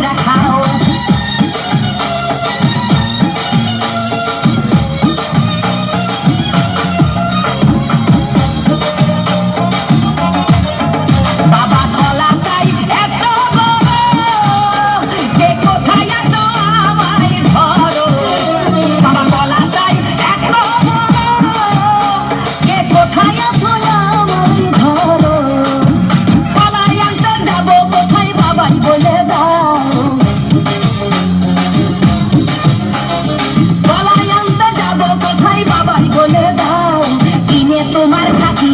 the house.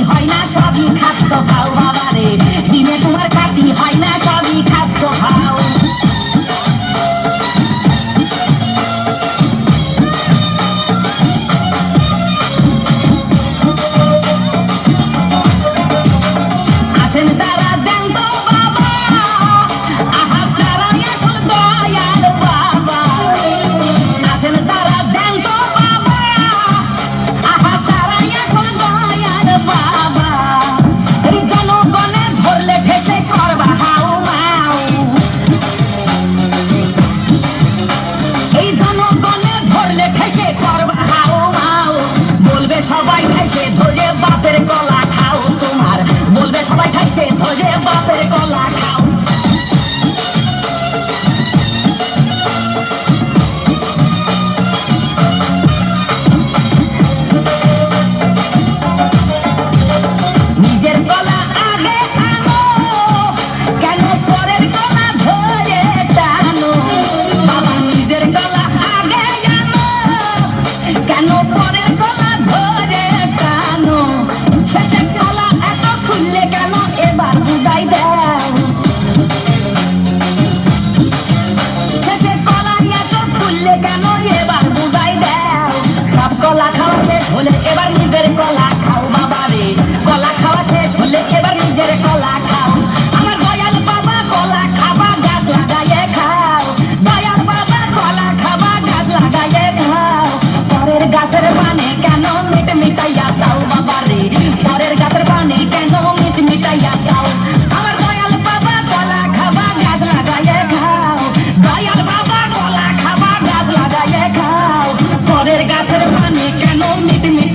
হয় না সে করবা হাও মাও বলবে সবাই খাইছে ঠেসে আমি কেন মিটমিট